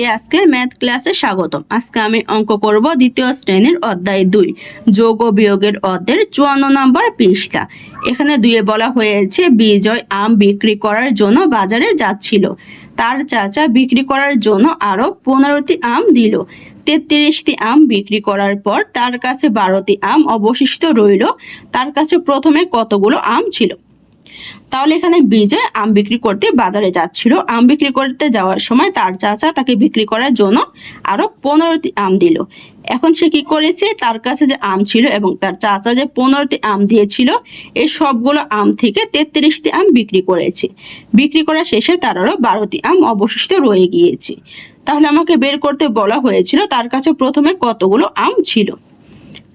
সবাইকে আজকের ম্যাথ ক্লাসে স্বাগতম। আজকে আমি অঙ্ক করব দ্বিতীয় শ্রেণির অধ্যায় দুই, যোগ ও বিয়োগের অধ্যায়ের চুয়ান্ন নম্বর পৃষ্ঠা। এখানে দুয়ে বলা হয়েছে, বিজয় আম বিক্রি করার জন্য বাজারে যাচ্ছিল। তার চাচা বিক্রি করার জন্য আরও পনেরোটি আম দিল। তেত্রিশটি আম বিক্রি করার পর তার কাছে বারোটি আম অবশিষ্ট রইল। তার কাছে প্রথমে কতগুলো আম ছিল? তাহলে এখানে বিজয় আম বিক্রি করতে বাজারে যাচ্ছিল। আম বিক্রি করতে যাওয়ার সময় তার চাচা তাকে বিক্রি করার জন্য আরও পনেরোটি আম দিল। এখন সে কি করেছে? তার কাছে যে আম ছিল এবং তার চাচা যে পনেরোটি আম দিয়েছিল, এই সবগুলো আম থেকে তেত্রিশটি আম বিক্রি করেছে। বিক্রি করা শেষে তার আরও বারোটি আম অবশিষ্ট রয়ে গিয়েছে। তাহলে আমাকে বের করতে বলা হয়েছিল, তার কাছে প্রথমে কতগুলো আম ছিল?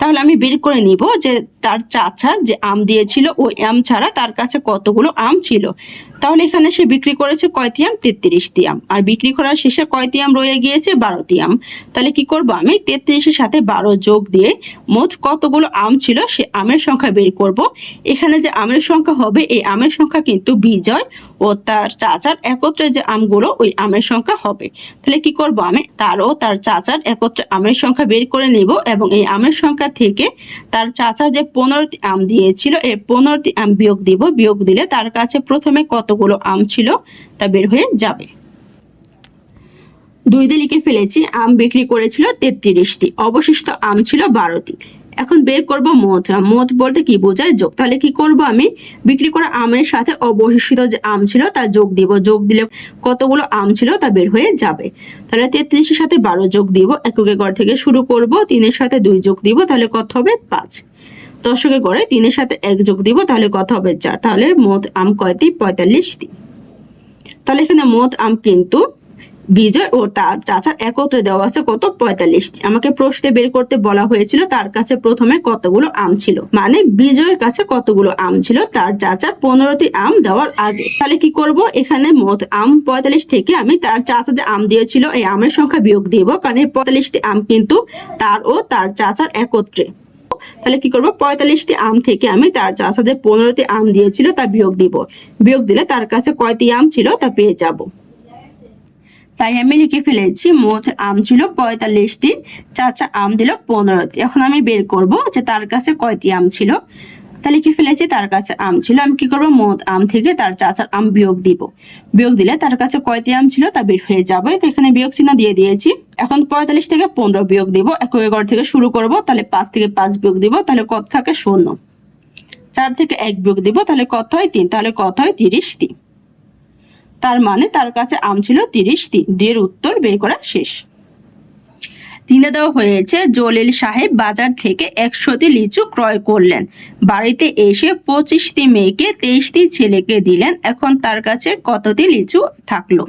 তাহলে আমি বের করে নিব যে তার চাচা যে আম দিয়েছিল, ওই আম ছাড়া তার কাছে কতগুলো আম ছিল। তাহলে এখানে সে বিক্রি করেছে কয়টি আম তেত্রিশটি আম আর বিক্রি করার শেষে কয়টি আম রয়ে গিয়েছে? বারোটি আম তাহলে কি করব আমি? তেত্রিশের সাথে বারো যোগ দিয়ে মোট কতগুলো আম ছিল? সে আমের সংখ্যা বের করব। এখানে যে আমের সংখ্যা হবে, এই আমের সংখ্যা কিন্তু বিজয় ও তার চাচার একত্রে যে আমগুলো, ওই আমের সংখ্যা হবে। তাহলে কি করব আমি? তার ও তার চাচার একত্রে আমের সংখ্যা বের করে নেব এবং এই আমের সংখ্যা থেকে তার চাচা যে পনেরোটি আম দিয়েছিল, এই পনেরোটি আম বিয়োগ দিব। বিয়োগ দিলে তার কাছে প্রথমে কতগুলো আম ছিল তা বের হয়ে যাবে। দুই দিয়ে লিখে ফেলেছি, আম বিক্রি করেছিল তেত্রিশটি, অবশিষ্ট আম ছিল বারোটি। এখন বের করব মত মত বলতে কি বোঝায় যোগ? তাহলে কি করব আমি? বিক্রি করা আমের সাথে অবশিষ্ট যে আম ছিল তা যোগ দিব। যোগ দিলে কতগুলো আম ছিল তা বের হয়ে যাবে। তাহলে তেত্রিশের সাথে বারো যোগ দিব। এককে ঘর থেকে শুরু করব। তিনের সাথে দুই যোগ দিব। তাহলে কত হবে? পাঁচ। দশকের গড়ে তিনের সাথে এক যোগ দিব, তাহলে কত হবে চার? তাহলে মোট আম কয়টি? পঁয়তাল্লিশ পঁয়তাল্লিশটি। তাহলে এখানে মোট আম কিন্তু বিজয় ও তার চাচার একত্রে দেওয়া আছে কত? পঁয়তাল্লিশটি। আমাকে প্রশ্নে বের করতে বলা হয়েছিল তার কাছে প্রথমে কতগুলো আম ছিল। মানে বিজয়ের কাছে কতগুলো আম ছিল? তার চাচা পনেরোটি আম দেওয়ার আগে। তাহলে কি করব? এখানে মোট আম পঁয়তাল্লিশ থেকে আমি তার চাচা যে আম দিয়েছিল, এই আমের সংখ্যা বিয়োগ দিব। কারণ এই পঁয়তাল্লিশটি আম কিন্তু তার ও তার চাচার একত্রে। তাহলে কি করব? পঁয়তাল্লিশটি আম থেকে আমি তার চাচা সাথে পনেরোটি আম দিয়েছিল, তা বিয়োগ দিব। বিয়োগ দিলে তার কাছে কয়টি আম ছিল তা পেয়ে যাব। তাই আমি লিখে ফেলেছি, মোট আম ছিল পঁয়তাল্লিশটি, চাচা আম দিল পনেরোটি। এখন আমি বের করব যে তার কাছে কয়টি আম ছিল। তা কি ফেলেছি? তার কাছে আম ছিল। আমি কি করব? মোট আম থেকে তার চাচার আম বিয়োগ দিব। বিয়োগ দিলে তার কাছে কয়টি আম ছিল তা বের হয়ে যাবে। তো এখানে বিয়োগ চিহ্ন দিয়ে দিয়েছি। এখন পঁয়তাল্লিশ থেকে পনেরো বিয়োগ দিব। একক ঘর থেকে শুরু করব। তাহলে পাঁচ থেকে পাঁচ বিয়োগ দিব। তাহলে কত থাকে? শূন্য। চার থেকে এক বিয়োগ দিব। তাহলে কত হয়? তিন। তাহলে কত হয়? তিরিশ তিরিশটি তার মানে তার কাছে আম ছিল তিরিশ তিরিশটি দুইয়ের উত্তর বের করা শেষ। তিনে দেওয়া হয়েছে, জলিল সাহেব বাজার থেকে একশোটি লিচু ক্রয় করলেন। বাড়িতে এসে পঁচিশটি মেয়েকে, তেইশটি ছেলেকে দিলেন। এখন তার কাছে কতটি লিচু থাকল?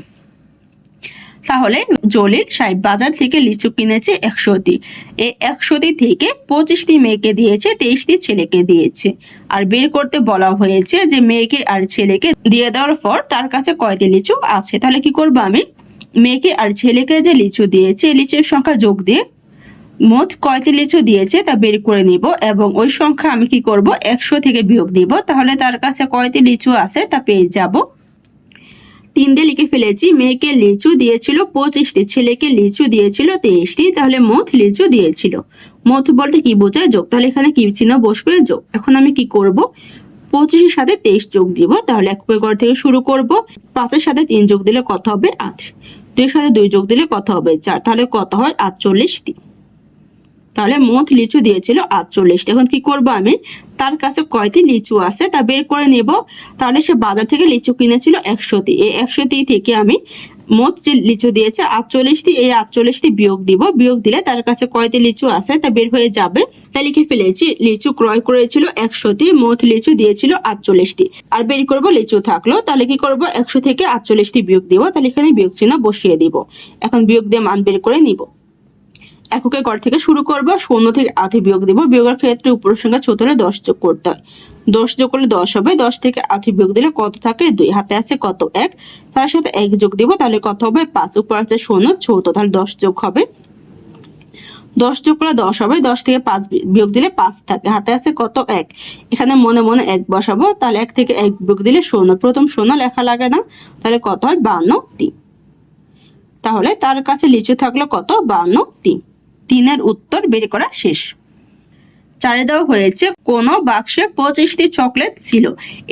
তাহলে জলিল সাহেব বাজার থেকে লিচু কিনেছে একশোটি। এই একশোটি থেকে পঁচিশটি মেয়েকে দিয়েছে, তেইশটি ছেলেকে দিয়েছে। আর বের করতে বলা হয়েছে যে, মেয়েকে আর ছেলেকে দিয়ে দেওয়ার পর তার কাছে কয়টি লিচু আছে? তাহলে কি করব আমি? মেয়েকে আর ছেলেকে যে লিচু দিয়েছে, লিচুর সংখ্যা যোগ দিয়ে মোট কয়টি লিচু দিয়েছে তা বের করে নিব এবং ওই সংখ্যা আমি কি করব? একশো থেকে বিয়োগ দিব তাহলে তার কাছে কয়টি লিচু আছে তা পেয়ে যাব। তিন দিয়ে লিখে ফেলেছি, মেয়েকে লিচু দিয়েছিল পঁচিশটি, ছেলেকে লিচু দিয়েছিল তেইশটি, তাহলে মোট লিচু দিয়েছিল। মোট বলতে কি বোঝায় যোগ? তাহলে এখানে কি চিহ্ন বসবে? যোগ। এখন আমি কি করব? পঁচিশের সাথে তেইশ যোগ দিব, তাহলে এক ঘর থেকে শুরু করব। পাঁচের সাথে তিন যোগ দিলে কত হবে? আট। দুইয়ের সাথে দুই যোগ দিলে কত হবে? চার। তাহলে কত হয়? আটচল্লিশটি। তাহলে মোট লিচু দিয়েছিল আটচল্লিশটি। এখন কি করব আমি? তার কাছে কয়টি লিচু আছে? তা বের করে নেব। তাহলে সে বাজার থেকে লিচু কিনেছিল একশোটি। এই একশোটি থেকে আমি মোট যে লিচু দিয়েছে, আটচল্লিশটি, এই আটচল্লিশটি বিয়োগ দিব। বিয়োগ দিলে তার কাছে কয়টি লিচু আছে তা বের হয়ে যাবে। তাই লিখে ফেলেছি, লিচু ক্রয় করেছিল একশোটি, মোট লিচু দিয়েছিল আটচল্লিশটি। আর বের করব লিচু থাকল, তাহলে কি করব? একশো থেকে আটচল্লিশটি বিয়োগ দিব, তাহলে এখানে বিয়োগ চিহ্ন বসিয়ে দিব। এখন বিয়োগ দিয়ে মান বের করে নিব। এককের ঘর থেকে শুরু করব, শূন্য থেকে আধি বিয়োগ দিব। বিয়োগের ক্ষেত্রে উপরের সংখ্যা ছোট হলে দশ যোগ করতে হয়। দশ যোগ করলে দশ হবে, দশ থেকে আধি বিয়োগ দিলে কত থাকে? দুই। হাতে আছে কত? এক। তার সাথে এক যোগ দিব, তাহলে কত হবে? পাঁচ। উপর আছে শূন্য ছোট তাহলে দশ যোগ হবে। দশ যোগ করলে দশ হবে, দশ থেকে পাঁচ বিয়োগ দিলে পাঁচ থাকে। হাতে আছে কত? এক। এখানে মনে মনে এক বসাবো, তাহলে এক থেকে এক বিয়োগ দিলে শূন্য। প্রথম শূন্য লেখা লাগে না, তাহলে কত হয়? বান্ন, তিন। তাহলে তার কাছে লিচু থাকল কত? বান্ন, তিন। তিনের উত্তর বের করা শেষ। চারে দেওয়া হয়েছে। কোনো বাক্সে পঁচিশটি চকলেট ছিল।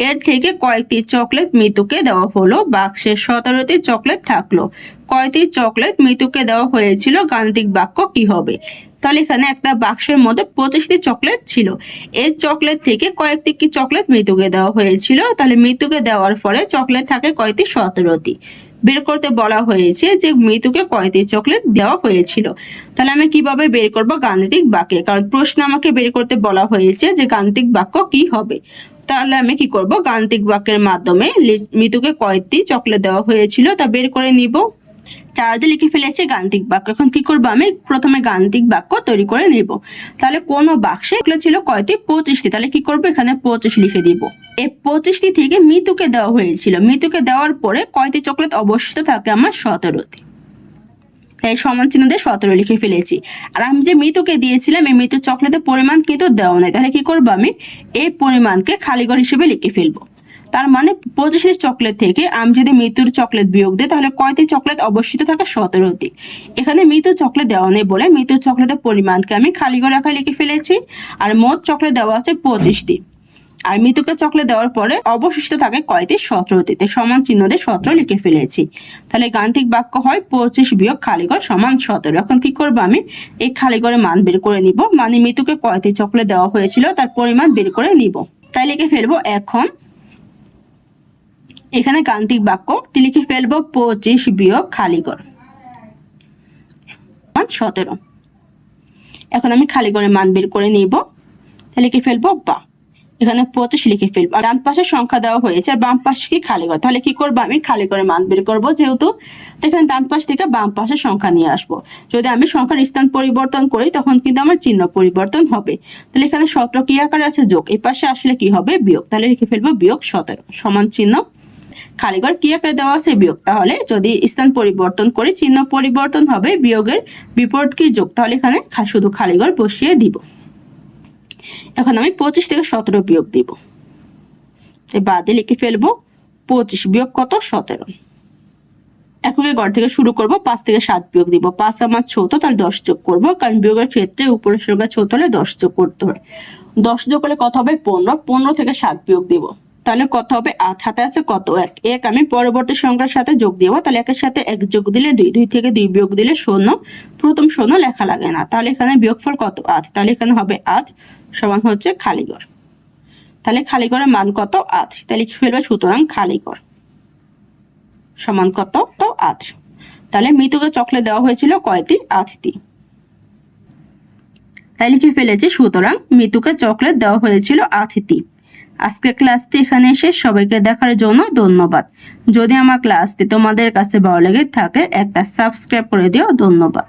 এর থেকে কয়েকটি চকলেট মৃতুকে দেওয়া হলো। বাক্সে সতেরোটি চকলেট থাকল। কয়টি চকলেট মৃতুকে দেওয়া হয়েছিল? গাণিতিক বাক্য কি হবে? তাহলে এখানে একটা বাক্সের মধ্যে পঁচিশটি চকলেট ছিল। এই চকলেট থেকে কয়েকটি কি চকলেট মৃতুকে দেওয়া হয়েছিল? তাহলে মৃতুকে দেওয়ার পরে চকলেট থাকে কয়টি? সতেরোটি। বের করতে বলা হয়েছে যে মৃতুকে কয়টি চকলেট দেওয়া হয়েছিল। তাহলে আমি কীভাবে বের করব গাণিতিক বাক্যে? কারণ প্রশ্ন আমাকে বের করতে বলা হয়েছে যে গাণিতিক বাক্য কি হবে। তাহলে আমি কি করব? গাণিতিক বাক্যের মাধ্যমে মৃতুকে কয়টি চকলেট দেওয়া হয়েছিল, তা বের করে নিব। চারদে লিখে ফেলেছে গাণিতিক বাক্য। এখন কি করব আমি? প্রথমে গাণিতিক বাক্য তৈরি করে নেব। তাহলে কোন বাক্সে ছিল কয়টি পঁচিশটি। তাহলে কি করব? এখানে পঁচিশ লিখে দিব। এই পঁচিশটি থেকে মৃতুকে দেওয়া হয়েছিল। মৃতুকে দেওয়ার পরে কয়টি চকলেট অবশিষ্ট থাকে আমার সতেরোটি। তাই সমান চিহ্ন দিয়ে সতেরো লিখে ফেলেছি। আর আমি যে মৃতকে দিয়েছিলাম, এই মৃত চকলেটের পরিমাণ কিন্তু দেওয়া নেই। তাহলে কি করব আমি? এই পরিমাণকে খালিঘর হিসেবে লিখে ফেলব। তার মানে পঁচিশটি চকলেট থেকে আমি যদি মৃত্যুর চকলেট বিয়োগ দিই, তাহলে কয়টি চকলেট অবশিষ্ট থাকে? সতেরোটি। এখানে মৃত চকলেট দেওয়া নেই বলে মৃত চকলেটের পরিমাণকে আমি খালিঘর আকারে লিখে ফেলেছি। আর মোট চকলেট দেওয়া আছে পঁচিশটি। আর মৃতকে চকলেট দেওয়ার পরে অবশিষ্ট থাকে কয়টি সতেরোটিতে? সমান চিহ্ন দিয়ে সতেরো লিখে ফেলেছি। তাহলে গাণিতিক বাক্য হয় পঁচিশ বিয়োগ খালিঘর সমান সতেরো। এখন কি করব আমি? এই খালিঘরের মান বের করে নিব। মানে মৃতকে কয়টি চকলেট দেওয়া হয়েছিল? তার পরিমাণ বের করে নিব। তাই লিখে ফেলব এখন। এখানে গাণিতিক বাক্য লিখে ফেলব পঁচিশ বিয়োগ মান সতেরো। এখন আমি খালিঘরের মান বের করে নিব। তাহলে লিখে ফেলব বা। এখানে পঁচিশ লিখে ফেলব। আর ডান পাশে সংখ্যা দেওয়া হয়েছে, আর বাম পাশে কি খালি ঘর? তাহলে কি করব আমি? খালি করে মান বের করব যেহেতু এখানে ডান পাশ থেকে বাম পাশে সংখ্যা নিয়ে আসব। যদি আমি সংখ্যার স্থান পরিবর্তন করি, তখন কিন্তু আমার চিহ্ন পরিবর্তন হবে। তাহলে এখানে সতেরো কি আকারে আছে? যোগ। এই পাশে আসলে কি হবে? বিয়োগ। তাহলে লিখে ফেলব বিয়োগ সতেরো। সমান চিহ্ন। খালিঘর কি আকারে দেওয়া আছে? বিয়োগ। তাহলে যদি স্থান পরিবর্তন করে, চিহ্ন পরিবর্তন হবে বিয়োগের বিপরীত কি যোগ? তাহলে এখানে শুধু খালিঘর বসিয়ে দিব। এখন আমি পঁচিশ থেকে সতেরো বিয়োগ দিব। বাদে লিখে ফেলব পঁচিশ বিয়োগ কত? সতেরো। এককে ঘর থেকে শুরু করব, পাঁচ থেকে সাত বিয়োগ দিব। পাঁচ আমার ছোট তাহলে দশ যোগ করব, কারণ বিয়োগের ক্ষেত্রে উপরের সংখ্যা ছোট হলে দশ যোগ করতে হয় দশ যোগ করলে কত হবে? পনেরো। পনেরো থেকে সাত বিয়োগ দিব। তাহলে কত হবে? আট। হাতে আছে কত? এক। এক আমি পরবর্তী সংখ্যার সাথে যোগ দিব। তাহলে একের সাথে এক যোগ দিলে দুই। দুই থেকে দুই বিয়োগ দিলে শূন্য। প্রথম শূন্য লেখা লাগে না। তাহলে এখানে বিয়োগফল কত? আট। তাহলে এখানে হবে আট। সমান হচ্ছে খালিঘর তাহলে খালিঘরের মান কত? আট। তাহলে কি ফেলবে সুতরাং খালিঘর সমান কত? তো আট। তাহলে মৃতকে চকলেট দেওয়া হয়েছিল কয়টি? আটটি। তাই লিখে ফেলেছি সুতরাং মৃতুকে চকলেট দেওয়া হয়েছিল আটটি। আজকে ক্লাসটি এখানে শেষ। সবাইকে দেখার জন্য ধন্যবাদ। যদি আমার ক্লাসটি তোমাদের কাছে ভালো লেগে থাকে, একটা সাবস্ক্রাইব করে দিও। ধন্যবাদ।